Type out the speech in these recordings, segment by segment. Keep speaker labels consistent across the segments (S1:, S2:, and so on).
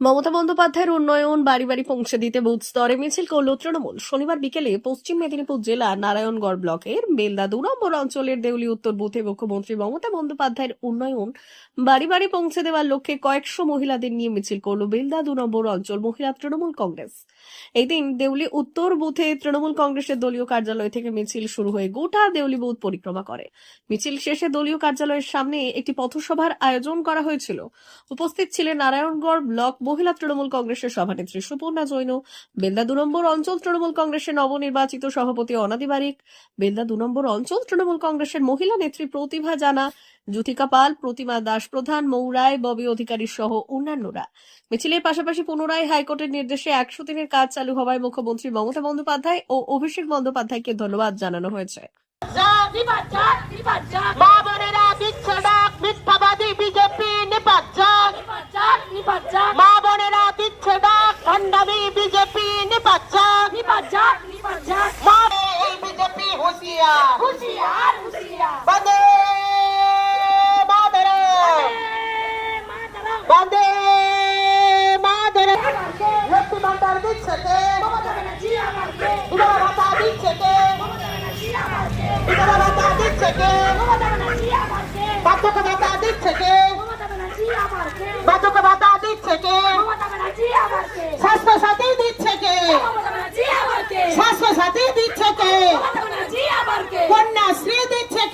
S1: মমতা বন্দ্যোপাধ্যায়ের উন্নয়ন বাড়ি বাড়ি পৌঁছে দিতে বুথ স্তরে মিছিল করল তৃণমূল। শনিবার বিকেলে পশ্চিম মেদিনীপুর জেলার নারায়ণগড় ব্লকের বেলদা দু নম্বর অঞ্চলের দেউলি উত্তর বুথে মুখ্যমন্ত্রী মমতা বন্দ্যোপাধ্যায়ের উন্নয়ন বাড়ি বাড়ি পৌঁছে দেওয়ার লক্ষ্যে কয়েকশো মহিলাদের নিয়ে মিছিল করল বেলদা দু নম্বর অঞ্চল মহিলা তৃণমূল কংগ্রেস। এই দিন দেউলি উত্তর বুথে তৃণমূল কংগ্রেসের দলীয় কার্যালয় থেকে মিছিল শুরু হয়ে গোটা দেউলি বুথ পরিক্রমা করে। মিছিল শেষে দলীয় কার্যালয়ের সামনে একটি পথসভার আয়োজন করা হয়েছিল। উপস্থিত ছিলেন নারায়ণগড় ব্লক মহিলা তৃণমূল কংগ্রেসের সভানেত্রী সুপর্ণা জৈন বেলদা দু নম্বর অঞ্চল তৃণমূল কংগ্রেসের নবনির্বাচিত সভাপতি অনাদি বারিক বেলদা দু নম্বর অঞ্চল তৃণমূল কংগ্রেসের মহিলা নেত্রী প্রতিভা জানা, জ্যোতিকা পাল, প্রতিমা দাস প্রধান মৌরায় ববি অধিকারী সহ অন্যান্যরা। মিছিলের পাশাপাশি পুনরায় হাইকোর্টের নির্দেশে একশো দিনের কাজ চালু হওয়ায় মুখ্যমন্ত্রী মমতা বন্দ্যোপাধ্যায় ও অভিষেক বন্দ্যোপাধ্যায়কে ধন্যবাদ জানানো হয়েছে।
S2: মা বোনেরা দিচ্ছে মিথ্যাবাদী বিজেপি নিপাচ্ছাক দিচ্ছে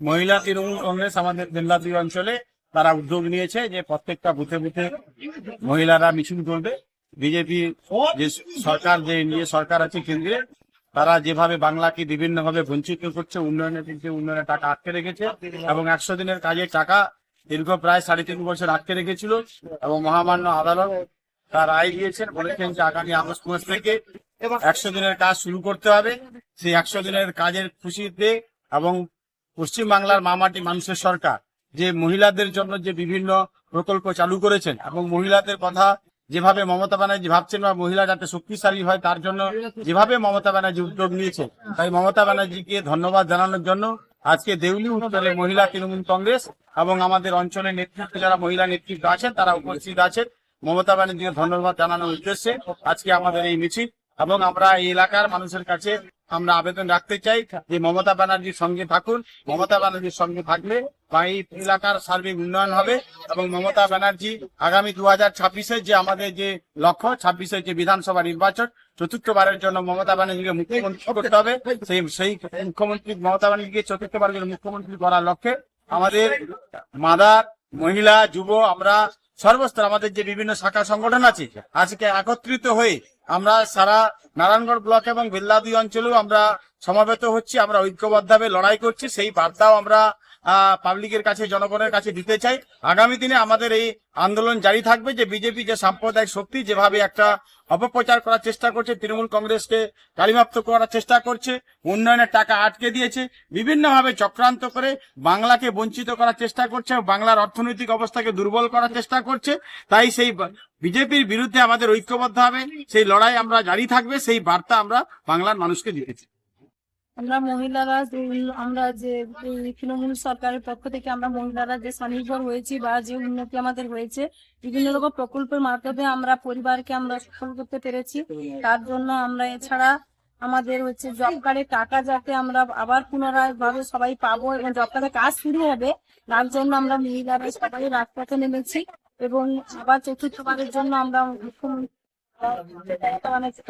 S3: মহিলা তৃণমূল কংগ্রেস আমাদের বেল্লাদি অঞ্চলে তারা উদ্যোগ নিয়েছে যে প্রত্যেকটা বুথে বুথে মহিলারা মিছিল করবে। বিজেপি যে সরকার, যে নিয়ে সরকার আছে কেন্দ্রে, তারা যেভাবে বাংলাকে বিভিন্ন ভাবে বঞ্চিত করছে উন্নয়নের দিক উন্নয়নের টাকা আটকে রেখেছে এবং একশো দিনের কাজের টাকা দীর্ঘ প্রায় সাড়ে তিন বছর আটকে রেখেছিল এবং মহামান্য আদালত তার রায় দিয়েছেন, বলেছেন যে আগামী আগস্ট মাস থেকে একশো দিনের কাজ শুরু করতে হবে। সেই একশো দিনের কাজের খুশিতে এবং পশ্চিম বাংলার মামাটি মানুষের সরকার যে মহিলাদের জন্য যে বিভিন্ন প্রকল্প চালু করেছেন এবং মহিলাদের কথা যেভাবে মমতা ব্যানার্জি ভাবছেন বা মহিলা যাতে শক্তিশালী হয়, তার জন্য যেভাবে মমতা ব্যানার্জি উদ্যোগ নিয়েছে তাই মমতা ব্যানার্জিকে ধন্যবাদ জানানোর জন্য আজকে দেউলি উত্তরে মহিলা তৃণমূল কংগ্রেস এবং আমাদের অঞ্চলের নেতৃত্বে যারা মহিলা নেতৃত্ব আছেন, তারা উপস্থিত আছেন। মমতা ব্যানার্জিকে ধন্যবাদ জানানোর উদ্দেশ্যে আজকে আমাদের এই মিছিল এবং আমরা এই এলাকার মানুষের কাছে আমরা আবেদন রাখতে চাই যে মমতা ব্যানার্জির সঙ্গে থাকুন, মমতা ব্যানার্জির সঙ্গে থাকলে এই এলাকার সার্বিক উন্নয়ন হবে এবং মমতা ব্যানার্জি আগামী দু হাজার যে আমাদের যে লক্ষ্য ছাব্বিশের যে বিধানসভা নির্বাচন, চতুর্থবারের জন্য মমতা ব্যানার্জিকে মুখ্যমন্ত্রী করতে হবে। সেই সেই মুখ্যমন্ত্রী, মমতা ব্যানার্জিকে চতুর্থবারের জন্য মুখ্যমন্ত্রী করার লক্ষ্যে আমাদের মাদার, মহিলা, যুব, আমরা সর্বস্তর আমাদের যে বিভিন্ন শাখা সংগঠন আছে, আজকে একত্রিত হয়ে আমরা সারা নারায়ণগড় ব্লক এবং বেল্লাদি অঞ্চলেও আমরা সমাবেত হচ্ছি, আমরা ঐক্যবদ্ধভাবে লড়াই করছি, সেই বার্তাও আমরা পাবলিকের কাছে, জনগণের কাছে দিতে চাই। আগামী দিনে আমাদের এই আন্দোলন জারি থাকবে যে বিজেপি যে সাম্প্রদায়িক শক্তি যেভাবে একটা অপপ্রচার করার চেষ্টা করছে, তৃণমূল কংগ্রেসকে কালিমাপ্ত করার চেষ্টা করছে, উন্নয়নের টাকা আটকে দিয়েছে, বিভিন্নভাবে চক্রান্ত করে বাংলাকে বঞ্চিত করার চেষ্টা করছে, বাংলার অর্থনৈতিক অবস্থাকে দুর্বল করার চেষ্টা করছে। তাই সেই বিজেপির বিরুদ্ধে আমাদের ঐক্যবদ্ধ হবে, সেই লড়াই আমরা জারি থাকবে, সেই বার্তা আমরা বাংলার মানুষকে দিতেছি।
S4: আমরা মহিলারা আমরা যে তৃণমূল সরকারের পক্ষ থেকে আমরা মহিলারা যে স্বনির্ভর হয়েছি বা যে উন্নতি আমাদের হয়েছে, বিভিন্ন রকম প্রকল্পের মাধ্যমে আমরা পরিবারকে আমরা সফল করতে পেরেছি। তার জন্য আমরা এছাড়া আমাদের হচ্ছে জব কার্ডের টাকা যাতে আমরা আবার পুনরায় ভাবে সবাই পাবো এবং জব কার্ডের কাজ শুরু হবে, তার জন্য আমরা মহিলারা সবাই রাজপথে নেমেছি। এবং আবার চতুর্থবারের জন্য আমরা মুখ্যমন্ত্রী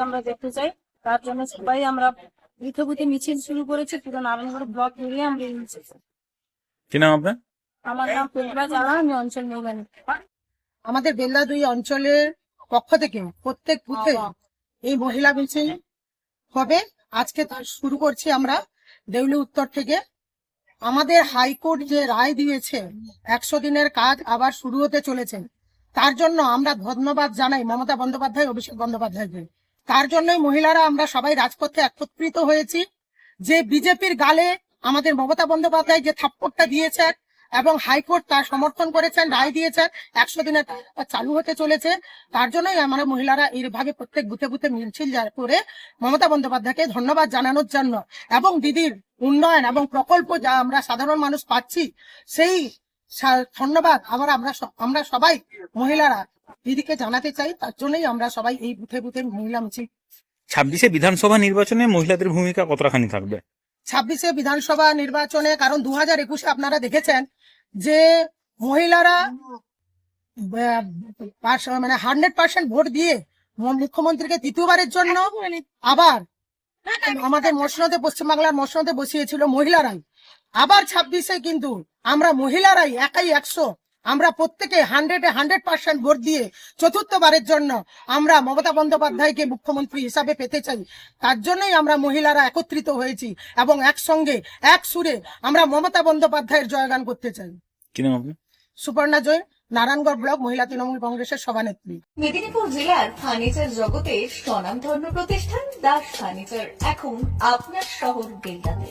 S4: আমরা দেখতে চাই তার জন্য সবাই আমরা বুথে বুথে মিছিল শুরু করেছি পুরো নারায়ণগড় ব্লক জুড়ে আমরা এই মিছিল
S3: কি নাম আপনার?
S4: আমার নাম প্রতিভা জানা আমি অঞ্চল মহিলা
S2: আমাদের বেল্লা দুই অঞ্চলের পক্ষ থেকে প্রত্যেক বুথে এই মহিলা মিছিল হবে। আজকে শুরু করছি আমরা দেউলি উত্তর থেকে। আমাদের হাইকোর্ট যে রায় দিয়েছে, একশো দিনের কাজ আবার শুরু হতে চলেছে। তার জন্য আমরা ধন্যবাদ জানাই মমতা বন্দ্যোপাধ্যায়, অভিষেক বন্দ্যোপাধ্যায়কে। তার জন্যই মহিলারা আমরা সবাই রাজপথে একত্রিত হয়েছি। যে বিজেপির গালে আমাদের মমতা বন্দ্যোপাধ্যায় যে থাপ্পড়টা দিয়েছেন এবং হাইকোর্ট তার সমর্থন করেছেন, রায় দিয়েছেন, একশো দিনে চালু হতে চলেছে। তার জন্যই আমরা মহিলারা এইভাবে প্রত্যেক বুথে বুথে মিছিল করে মমতা বন্দ্যোপাধ্যায়কে ধন্যবাদ জানানোর জন্য এবং দিদির উন্নয়ন এবং প্রকল্প যা আমরা সাধারণ মানুষ পাচ্ছি, সেই ধন্যবাদ আবার আমরা আমরা সবাই মহিলারা দিদিকে জানাতে চাই। তার জন্যই আমরা সবাই এই বুথে বুথে মহিলা মিছিল
S5: ছাব্বিশে বিধানসভা নির্বাচনে মহিলাদের ভূমিকা কতখানি থাকবে?
S2: ছাব্বিশে বিধানসভা নির্বাচনে কারণ দু হাজার একুশে আপনারা দেখেছেন যে মহিলারা মানে হান্ড্রেড পার্সেন্ট ভোট দিয়ে মুখ্যমন্ত্রীকে দ্বিতীয়বারের জন্য আবার আমাদের মসনদে পশ্চিমবাংলার মসনদে বসিয়েছিল মহিলারাই। আবার ছাব্বিশে কিন্তু আমরা মহিলারাই একাই একশো আমরা প্রত্যেকে হান্ড্রেডে হান্ড্রেড পার্সেন্ট ভোট দিয়ে চতুর্থবারের জন্য আমরা মমতা বন্দ্যোপাধ্যায়কে মুখ্যমন্ত্রী হিসাবে পেতে চাই। তার জন্যই আমরা মহিলারা একত্রিত হয়েছি এবং একসঙ্গে এক সুরে আমরা মমতা বন্দ্যোপাধ্যায়ের জয়গান করতে চাই।
S5: কি নাম আপনার?
S2: সুপর্ণা জয় নারায়ণগড় ব্লক মহিলা তৃণমূল কংগ্রেসের সভানেত্রী।
S6: মেদিনীপুর জেলার ফার্নিচার জগতে স্বনামধন্য প্রতিষ্ঠান দাস ফার্নিচার। এখন আপনার শহর বেলদাতে